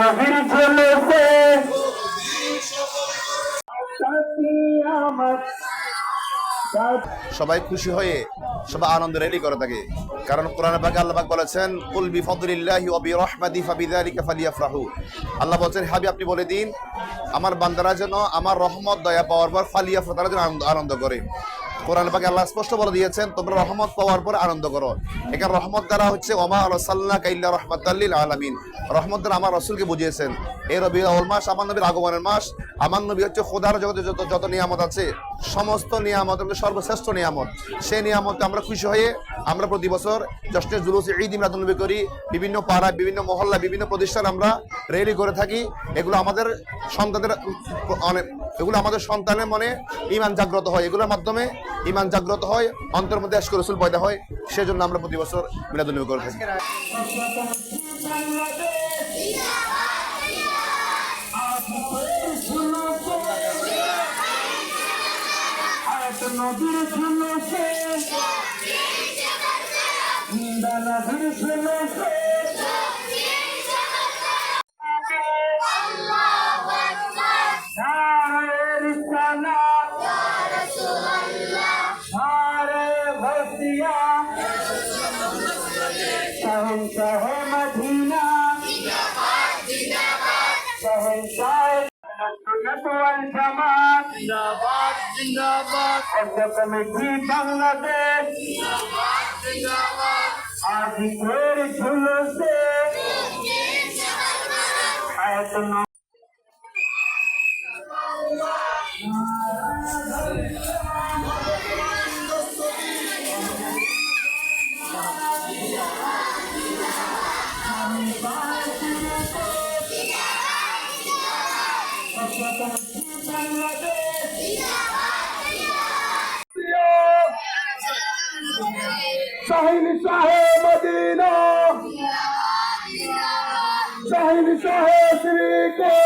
নবীর আমার সবাই খুশি হয়ে সবাই আনন্দ রেলি করে থাকে। কারণ কোরআন পাকে আল্লাহ বলেছেন, কুল বিফদলিল্লাহি ওয়া বিরহমাতি ফাবিযালিকা ফালিয়াফরাহু। আল্লাহ বলেছেন হাবি আপনি বলে দিন, আমার বান্দারা যেন আমার রহমত, দয়া, পাওয়ার পর ফালিয়াফরা তারা যেন আনন্দ করে। কোরআন পাকে আল্লাহ স্পষ্ট বলে দিয়েছেন, তোমরা রহমত পাওয়ার পর আনন্দ করো। এখানে রহমত দ্বারা হচ্ছে, ওমা আল্লাহ কাইল্লা রহমতাল্লিল আলামিন। রহমত দ্বারা আমার রসুলকে বুঝিয়েছেন। এই রবি মাস, আমার নবীর আগমনের মাস, আমার নবী হচ্ছে খোদার জগতে যত যত নিয়ামত আছে সমস্ত নিয়ামত সর্বশ্রেষ্ঠ নিয়ামত। সেই নিয়ামতে আমরা খুশি হয়ে আমরা প্রতি বছর জশ্নে জুলুস, ঈদ ইমরাদুলনবী করি। বিভিন্ন পাড়া, বিভিন্ন মহল্লা, বিভিন্ন প্রতিষ্ঠান আমরা রেলি করে থাকি। এগুলো আমাদের সন্তানদের অনেক এগুলো আমাদের সন্তানের মনে ইমান জাগ্রত হয়। এগুলোর মাধ্যমে ইমান জাগ্রত হয় অন্তর মধ্যে আশক রসুল পয়দা হয়। সেজন্য আমরা প্রতি বছর মিলাদুলনবী করে থাকি। নদীর ঝুলেছে জিন্দা নদীর ঝুলেছে সারের সানা সারে ভসিয়া শহনশাহ মদিনা শহনশাহ সুন্নাত ওয়াল জামাত জিন্দাবাদ জিন্দাবাদ কমিটি শাহিন শাহে মদিনা। শাহিন শাহে শ্রী কো